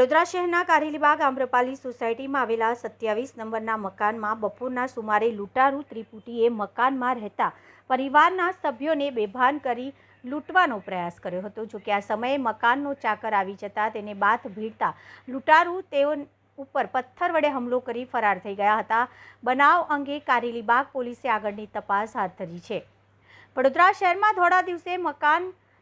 વડોદરા શહેરના કારેલીબાગ આમ્રપાલી સોસાયટીમાં આવેલા સત્યાવીસ નંબરના મકાનમાં બપોરના સુમારે લૂંટારૂ ત્રિપુટીએ મકાનમાં રહેતા પરિવારના સભ્યોને બેભાન કરી લૂંટવાનો પ્રયાસ કર્યો હતો. જોકે આ સમયે મકાનનો ચાકર આવી જતા તેને બાથ ભીડતા લૂંટારૂ તેઓ ઉપર પથ્થર વડે હુમલો કરી ફરાર થઈ ગયા હતા. બનાવ અંગે કારેલીબાગ પોલીસે આગળની તપાસ હાથ ધરી છે. વડોદરા શહેરમાં થોડા દિવસે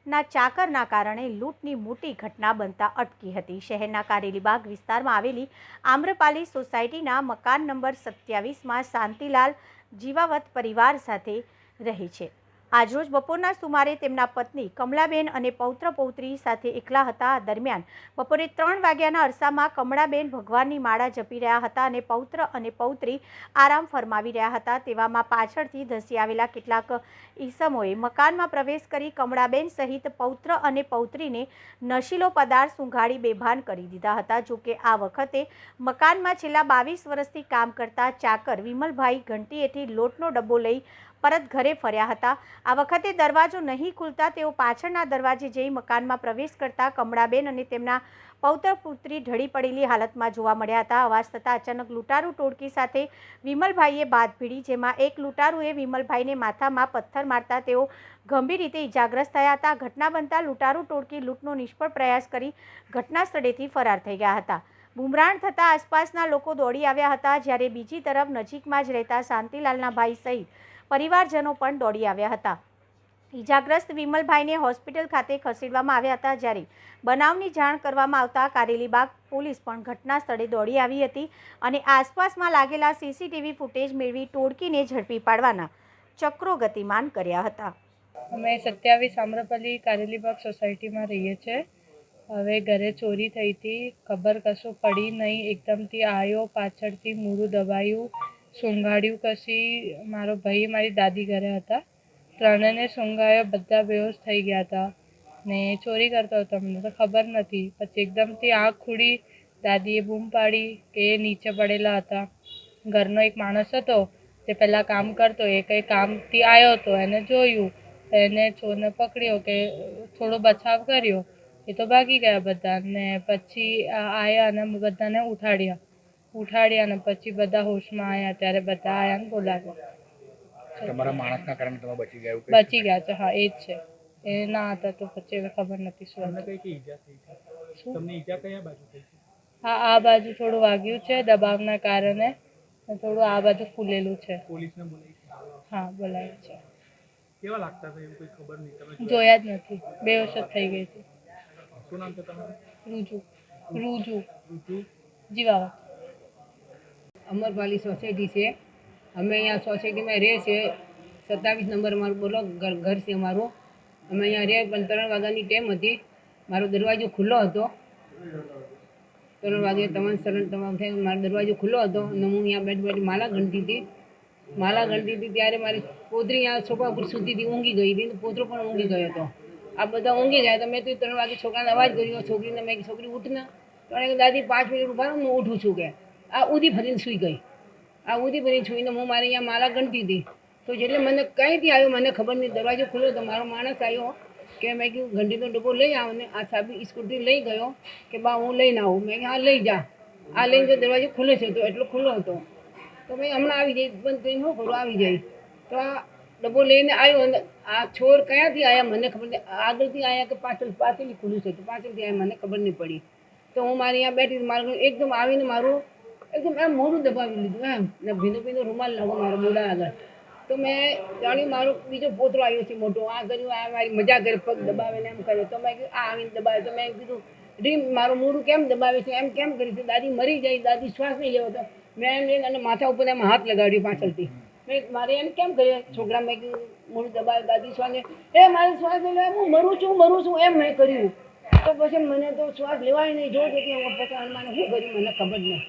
મકાનના ચાકરના કારણે લૂંટની મોટી ઘટના બનતા અટકી હતી. શહેરના કારેલીબાગ વિસ્તારમાં આવેલી આમ્રપાલી સોસાયટીના મકાન નંબર સત્યાવીસમાં શાંતિલાલ જીવાવત પરિવાર સાથે રહે છે. આજરોજ બપોરના સુમારે તેમના પત્ની કમલાબેન અને પૌત્ર પૌત્રી સાથે એકલા હતા. દરમિયાન બપોરે ત્રણ વાગ્યાના અરસામાં કમળાબેન ભગવાનની માળા જપી રહ્યા હતા અને પૌત્ર અને પૌત્રી આરામ ફરમાવી રહ્યા હતા. તેવામાં પાછળથી ધસી આવેલા કેટલાક ઈસમોએ મકાનમાં પ્રવેશ કરી કમળાબેન સહિત પૌત્ર અને પૌત્રીને નશીલો પદાર્થ સૂંઘાડી બેભાન કરી દીધા હતા. જોકે આ વખતે મકાનમાં છેલ્લા બાવીસ વર્ષથી કામ કરતા ચાકર વિમલભાઈ ઘંટીએથી લોટનો ડબ્બો લઈ પરત ઘરે ફર્યા હતા. આ વખતે દરવાજો નહીં ખુલતા તેઓ પાછળના દરવાજે જઈ મકાનમાં પ્રવેશ કરતા કમળાબેન અને તેમના પૌત્ર પુત્રી ઢળી પડેલી હાલતમાં જોવા મળ્યા હતા. અવાજ થતાં અચાનક લૂંટારૂ ટોળકી સાથે વિમલભાઈએ બાદ ભીડી, જેમાં એક લૂંટારૂએ વિમલભાઈને માથામાં પથ્થર મારતા તેઓ ગંભીર રીતે ઇજાગ્રસ્ત થયા હતા. ઘટના બનતા લૂંટારૂ ટોળકી લૂંટનો નિષ્ફળ પ્રયાસ કરી ઘટના સ્થળેથી ફરાર થઈ ગયા હતા. બુમરાણ થતાં આસપાસના લોકો દોડી આવ્યા હતા, જ્યારે બીજી તરફ નજીકમાં જ રહેતા શાંતિલાલના ભાઈ સહિત પરિવારજનો પણ દોડી આવ્યા હતા. ઇજાગ્રસ્ત વિમલભાઈને હોસ્પિટલ ખાતે ખસેડવામાં આવ્યા હતા જ્યારે બનાવની જાણ કરવામાં આવતા કારેલીબાગ પોલીસ પણ ઘટના સ્થળે દોડી આવી હતી અને આસપાસમાં લાગેલા સીસીટીવી ફૂટેજ મેળવી ટોળકીને ઝડપી પાડવાના ચક્રો ગતિમાન કર્યા હતા. અમે સત્યાવીસ આમ્રપલ્લી કારેલીબાગ સોસાયટીમાં રહીએ છીએ હવે ઘરે ચોરી થઈ હતી. ખબર કશું પડી નહીં. એકદમથી આવ્યો પાછળથી મૂળું દબાયું. સૂંઘાડ્યું કશી મારો ભાઈ મારી દાદી ઘરે હતા. ત્રણેને સૂંઘાયો બધા બેહોશ થઈ ગયા હતા. ને ચોરી કરતો હતો મને તો ખબર નથી. પછી એકદમથી આંખ ખુલી, દાદીએ બૂમ પાડી કે એ નીચે પડેલા હતા. ઘરનો એક માણસ હતો, તે પહેલાં કામ કરતો, એ કંઈ કામથી આવ્યો હતો, એને જોયું. એને ચોરને પકડ્યો કે થોડો બચાવ કર્યો. એ તો ભાગી ગયા બધા. ને પછી આવ્યા અને બધાને ઉઠાડ્યા. ઉઠાડ્યા અને પછી બધા હોશમાં આવ્યા ત્યારે બધા આવ્યા ને બોલાવ્યા. તમારા માણસના કારણે તમે બચી ગયા બચી ગયા છે હા એ જ છે. એ ના હતા તો પછી હવે ખબર નથી શું તમને કઈ ઈજા થઈ છે? તમને ઈજા કયા બાજુ થઈ છે? હા આ બાજુ થોડું વાગ્યું છે દબાવના કારણે થોડું આ બાજુ ફૂલેલું છે. પોલીસને બોલાવી હા બોલાવી છે. કેવા લાગતા હતા એવું કોઈ ખબર નહીં તમે જોયા? જ નથી. બેહોશ જ થઈ ગઈ હતી. શું નામ છે તમારું? રૂજુ. રૂજુ. ઋતુ જીવાવા અમરપાલી સોસાયટી છે. અમે અહીંયા સોસાયટીમાં રહે છે. સત્તાવીસ નંબર અમારું બોલો, ઘર ઘર છે અમારું. અમે અહીંયા રહે પણ ત્રણ વાગ્યાની ટાઈમ હતી. મારો દરવાજો ખુલ્લો હતો. ત્રણ વાગે તમામ શરણ તમામ થાય મારો દરવાજો ખુલ્લો હતો અને હું અહીંયા બેઠ બેઠ માલા ગણતી હતી. માલા ગણતી હતી ત્યારે મારી પોતરી અહીંયા સોફા પર સૂતી ઊંઘી ગઈ હતી. પોતરો પણ ઊંઘી ગયો હતો. આ બધા ઊંઘી ગયા તો મેં તો ત્રણ વાગે છોકરાને અવાજ કર્યો. છોકરીને મેં છોકરી ઉઠને તો દાદી પાંચ મિનિટ ઊભા હું ઉઠું છું કે. આ ઉદી ફરીને સૂઈ ગઈ. આ ઉદી ફરીને સૂઈને હું મારી અહીંયા માલા ગણતી હતી. તો જેટલે મને કંઈથી આવ્યો, મને ખબર નહીં, દરવાજો ખુલ્યો તો મારો માણસ આવ્યો. કે મેં કીધું ઘંટીનો ડબ્બો લઈ આવ. ને આ સાબી સ્કૂટી લઈ ગયો કે, બા, હું લઈને આવું. મેં હા, લઈ જા. આ લઈને જો દરવાજો ખુલ્લો છે, તો એટલો ખુલ્લો હતો. તો મેં હમણાં આવી જઈ, બંધ થઈને હું કરું આવી જાય તો આ ડબ્બો લઈને આવ્યો અને આ છોર ક્યાંથી આવ્યા મને ખબર નહીં. આગળથી આવ્યા કે પાછળ, પાછળથી ખુલ્લું છે, તો પાછળથી આવ્યા મને ખબર નહીં પડી. તો હું મારી અહીંયા બેઠી, મારું એકદમ આવીને મારું એકદમ એમ મોઢું દબાવી લીધું એમ. ને ભીનો ભીનો રૂમાલ લાવો, મારો મોઢા આગળ. તો મેં જાણ્યું મારો બીજો પોતરો આવ્યો છે મોટો આ કર્યું આ મારી મજા કરે, પગ દબાવે એમ કર્યો તો મેં કીધું, આ આવીને દબાવે. તો મેં કીધું, રીમ, મારું મોઢું કેમ દબાવે છે? એમ કેમ કરી છે? દાદી મરી જાય, દાદી શ્વાસ નહીં લેવો. તો મેં એમ લઈને અને માથા ઉપર એમ હાથ લગાડ્યો પાછળથી. મેં મારે એમ કેમ કર્યું છોકરા મેં કીધું, મોઢું દબાવે, દાદી શ્વાસ એ, મારે શ્વાસ નહીં હું મરું છું મરું છું. એમ મેં કર્યું. તો પછી મને તો શ્વાસ લેવાય નહીં. જો કે પછી હનુમાને શું કર્યું, મને ખબર નહીં.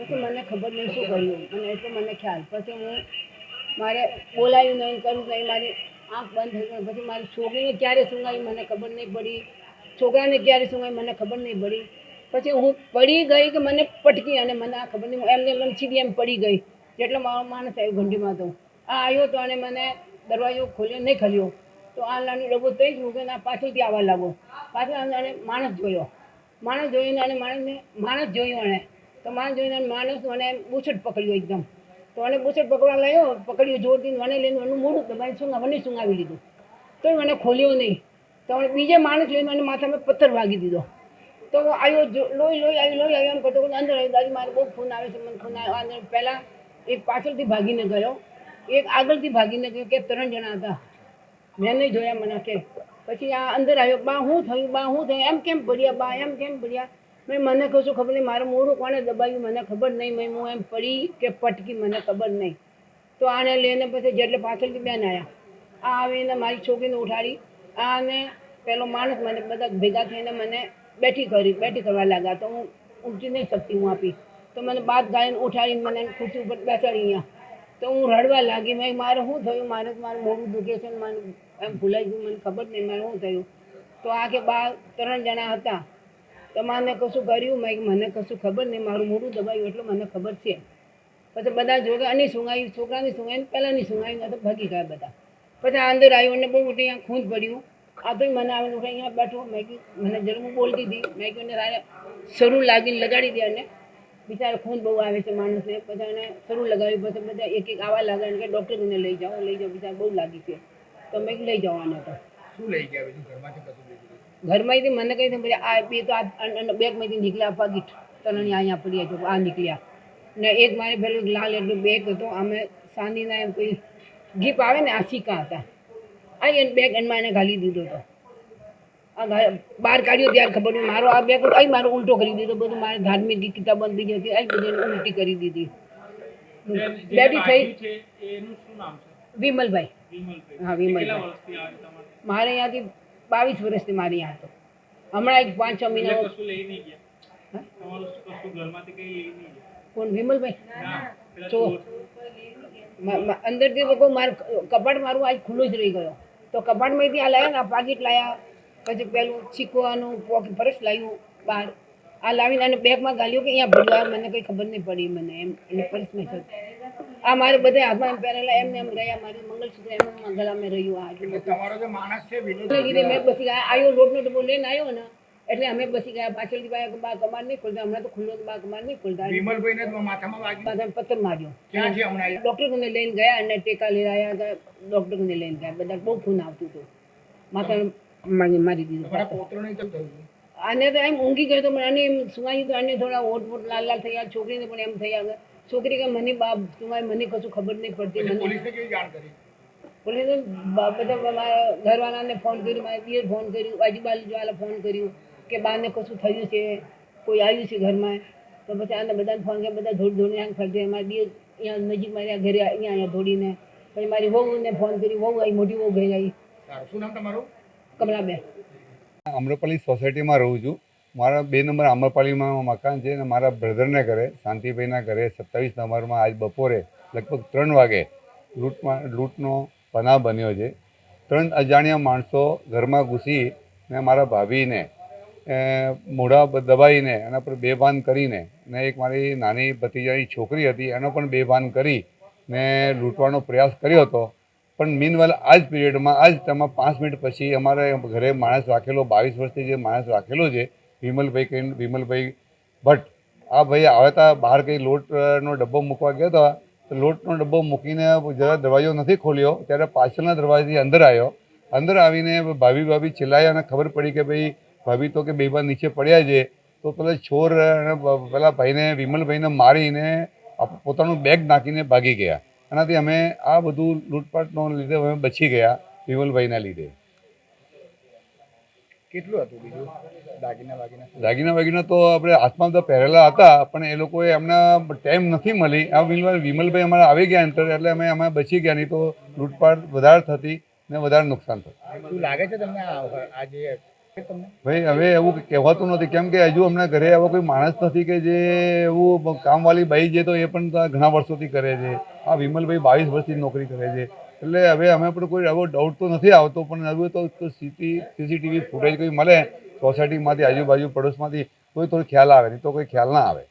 પછી મને ખબર નહીં શું કર્યું. અને એટલે મને ખ્યાલ. પછી હું મારે બોલાયું નહીં, કર્યું નહીં, મારી આંખ બંધ થઈ ગઈ. પછી મારી છોકરીને ક્યારે સૂંઘાવી મને ખબર નહીં પડી. છોકરાને ક્યારે સૂંઘાવી મને ખબર નહીં પડી. પછી હું પડી ગઈ કે મને પટકી અને મને આ ખબર નહીં. એમને એમ સીધી એમ પડી ગઈ. જેટલો મારો માણસ આવ્યો ઘંટીમાં તો. આ આવ્યો તો અને મને દરવાજો ખોલ્યો, નહીં ખોલ્યો. તો આ નાનો ડબ્બો થઈ ગયું કે ના, પાછળથી આવવા લાગો પાછળ અને માણસ જોયો. માણસ જોઈને અને માણસને માણસ જોયું એને તો માણસ જોઈને માણસ મને બુછટ પકડ્યો એકદમ. તો મને બુછટ પકડવા લાવ્યો પકડ્યો જોરથી મને લઈને એનું મોડું દબાઈને સુંગા મને સુંગાવી લીધું. તો મને ખોલ્યો નહીં. તો મને બીજે માણસ લઈને મને માથામાં પથ્થર વાગી દીધો. તો હું આવ્યો લોહી લોહી આવી, લોહી આવ્યો એમ કરતો અંદર આવ્યો. દાદી, મારે બહુ ફોન આવે છે, મને ફોન આવ્યો અંદર પહેલાં એક પાછળથી ભાગીને ગયો. એક આગળથી ભાગીને ગયો કે ત્રણ જણા હતા. મેં નહીં જોયા મને કે. પછી આ અંદર આવ્યો, બા શું થયું? બા શું થયું? એમ કેમ ભર્યા? બા, એમ કેમ પડ્યા મેં મને કશું ખબર નહીં, મારું મોઢું કોણે દબાવ્યું મને ખબર નહીં, મેં હું એમ પડી કે પટકી, મને ખબર નહીં. તો આને લઈને પછી જેટલે પાછળથી બેન આવ્યા આ આવીને મારી છોકરીને ઉઠાડી આને પેલો માણસ મને બધા ભેગા થઈને મને બેઠી કરી, બેઠી કરવા લાગ્યા. તો હું ઊંચી નહીં શકતી હું આપી. તો મને બાદ ગાળીને ઉઠાડીને મને ખુરશી ઉપર બેસાડી અહીંયા. તો હું રડવા લાગી, મેં મારે શું થયું? મારે મારું મોઢું દુખે છે મારું એમ ભૂલાઈ ગયું, મને ખબર નહીં મારે શું થયું. તો આ કે બા, ત્રણ જણા હતા. તો મને કશું કર્યું? મેં મને કશું ખબર નહીં, મારું મોઢું દબાયું એટલું મને ખબર છે. પછી બધા જોગે અને સુંગાયું, છોકરાની સુંગાયું પહેલાંની સુંગાયું તો ભાગી ગયા બધા. પછી અંદર આવ્યું અને બહુ મોટી અહીંયા ખૂંદ પડ્યું. આ તો મને આવીને અહીંયા બેઠો. મેં કીધું, મને જરૂર હું બોલતી હતી. મેં કીધું રાડે શરૂ લાગીને લગાડી દે અને બિચારા ખૂન બહુ આવે છે માણસને. પછી એને શરૂ લગાવ્યું. પછી બધા એક એક આવા લાગે કે ડૉક્ટરને લઈ જાઓ લઈ જાઓ, બિચારા બહુ લાગી છે. તો મેં લઈ જવાના આને તો. શું લઈ ગયા? ઘરમાંથી કશું બીજું ઘરમાંથી મને કહી આ બે તો આ બેગમાંથી નીકળ્યા પાકીટ તરણી અહીંયા પડી છે આ નીકળ્યા. ને એક મારે પેલું લાલ એટલું બેગ હતો અમે સાંધીના એમ કોઈ ગીપ આવે ને આ સિક્કા હતા. આ એને બેગ એનમાં એને ઘાલી દીધો હતો. બહાર કાઢ્યો ત્યારે ખબર નહીં મારો આ બેગ અહીં મારો ઉલટો કરી દીધો બધું મારે ધાર્મિક કિતાબ બીજી હતી અહીં બધી ઉલટી કરી દીધી. બેટી થઈ વિમલભાઈ. હા વિમલભાઈ. મારે અહીંયાથી બાવીસ વર્ષથી મારી હતો હમણાં એક પાંચ છ મહિના કઈ કોણ વિમલભાઈ? જો. અંદરથી લોકો મારું કપાટ મારું આજ ખુલ્લું જ રહી ગયો. તો કપાટમાંથી આ લાયા ને આ પાકીટ લાયા. પછી પેલું છીકવાનું પોકેટ પર્સ લાવ્યું બહાર. આ લાવીને અને બેગમાં ગાલ્યું કે અહીંયા ભરવા મને કંઈ ખબર નહીં પડી મને એમ અને પર્સમાં છે આ મારે બધા હાથમાં એમ પહેરેલા એમને એમ રહ્યા મારી મંગલસૂત્ર એમ મંગલ અમે રહ્યું આ એટલે તમારો જે માણસ છે વિનોદ મેં બસી ગયા આવ્યો રોડનો ડબ્બો લઈને આવ્યો ને એટલે અમે બસી ગયા પાછળથી બાય બા કમાર નહીં ખોલતા હમણાં તો ખુલ્લો બા કમાર નહીં ખોલતા. વિમલભાઈને માથામાં વાગ્યું? માથામાં પથ્થર માર્યો. ક્યાં છે હમણાં? ડૉક્ટરને લઈને ગયા અને ટેકા લઈ આવ્યા હતા ડૉક્ટરને લઈને ગયા બધા બહુ ખૂન આવતું હતું. માથા મારી દીધું પોતરો નહીં થયું? આને તો એમ ઊંઘી ગયો તો મને એમ સુવાયું તો આને થોડા ઓટ મોટ લાલ લાલ થયા છોકરીને પણ એમ થયા આગળ છોકરી કે મને બાપ સુવાય મને કશું ખબર નહીં પડતી મને પોલીસને કેવી જાણ કરી? પોલીસે બ- બધા મારા ઘરવાળાને ફોન કર્યું મારા દિયર ફોન કર્યું આજુબાજુવાળા ફોન કર્યું કે બાને કશું થયું છે કોઈ આવ્યું છે ઘરમાં? તો પછી આને બધાને ફોન કર્યા બધા ધોડ ધોડીને આમ ફરતી મારે દિયર અહીંયા નજીક મારી ઘરે અહીંયા અહીંયા ધોડીને પછી મારી વહુને ફોન કરી વહુ આવી મોટી વહુ ઘરે આવી શું નામ તમારું? કમલાબેન. આમ્રપાલી સોસાયટીમાં રહું છું. મારા બે નંબર આમ્રપાલીમાં મકાન છે અને મારા બ્રધરના ઘરે, શાંતિભાઈના ઘરે સત્તાવીસ નંબરમાં આજ બપોરે લગભગ ત્રણ વાગે લૂંટમાં, લૂંટનો બનાવ બન્યો છે. ત્રણ અજાણ્યા માણસો ઘરમાં ઘૂસી ને મારા ભાભીને મોઢા દબાવીને એના પર બેભાન કરીને ને એક મારી નાની ભત્રીજાની છોકરી હતી, એનો પણ બેભાન કરી ને લૂંટવાનો પ્રયાસ કર્યો હતો. પણ મીનવાલ આ જ પીરિયડમાં આ જ તેમાં પાંચ મિનિટ પછી અમારે ઘરે માણસ રાખેલો, બાવીસ વર્ષથી જે માણસ રાખેલો છે, વિમલભાઈ કહીને, વિમલભાઈ, ભટ્ટ, આ ભાઈ આવતા બહાર કંઈ લોટનો ડબ્બો મૂકવા ગયા હતા, તો લોટનો ડબ્બો મૂકીને જરા દરવાજો નથી ખોલ્યો, ત્યારે પાછળના દરવાજાથી અંદર આવ્યો. અંદર આવીને ભાભી ભાભી ચિલ્લાયા અને ખબર પડી કે ભાઈ, ભાભી તો કે બેબા નીચે પડ્યા છે, તો પેલા છોર અને પેલા ભાઈને, વિમલભાઈને મારીને પોતાનું બેગ નાખીને ભાગી ગયા. એનાથી અમે આ બધું લૂંટપાટનો લીધે અમે બચી ગયા વિમલભાઈના લીધે. કેટલું હતું બીજું? દાગીના વાગીના દાગીના વાગીના તો આપણે હાથમાં તો પહેરેલા હતા પણ એ લોકોએ એમના ટાઈમ નથી મળી. આ વિમલ વિમલભાઈ અમારા આવી ગયા અંતર એટલે અમે અમે બચી ગયા નહીં તો લૂંટપાટ વધારે થતી ને વધારે નુકસાન થતું. લાગે છે તમને આ જે ભાઈ હવે એવું કહેવાતું નથી. કેમ કે હજુ અમને ઘરે એવો કોઈ માણસ નથી કે જે એવું કામવાળી બાઈ છે તો એ પણ ઘણા વર્ષોથી કરે છે. આ વિમલભાઈ બાવીસ વર્ષથી નોકરી કરે છે. એટલે હવે અમે પણ કોઈ એવો ડાઉટ તો નથી આવતો પણ હવે તો સીટી સીસીટીવી ફૂટેજ કોઈ મળે સોસાયટીમાંથી આજુબાજુ પડોશમાંથી કોઈ થોડો ખ્યાલ આવે નહીં તો કોઈ ખ્યાલ ના આવે.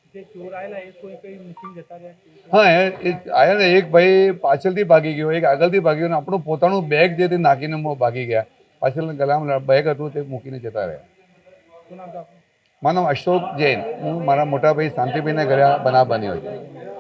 હા એ આવ્યા આયા ને એક ભાઈ પાછળથી ભાગી ગયો એક આગળથી ભાગી ગયો આપણું પોતાનું બેગ જે તે નાખીને ભાગી ગયા. પાછળ ગલામાં બેગ હતું તે મૂકીને જતા રહ્યા. નામ અશોક જૈન. હું મારા મોટાભાઈ શાંતિભાઈના ઘરે બનાવ બન્યો છે.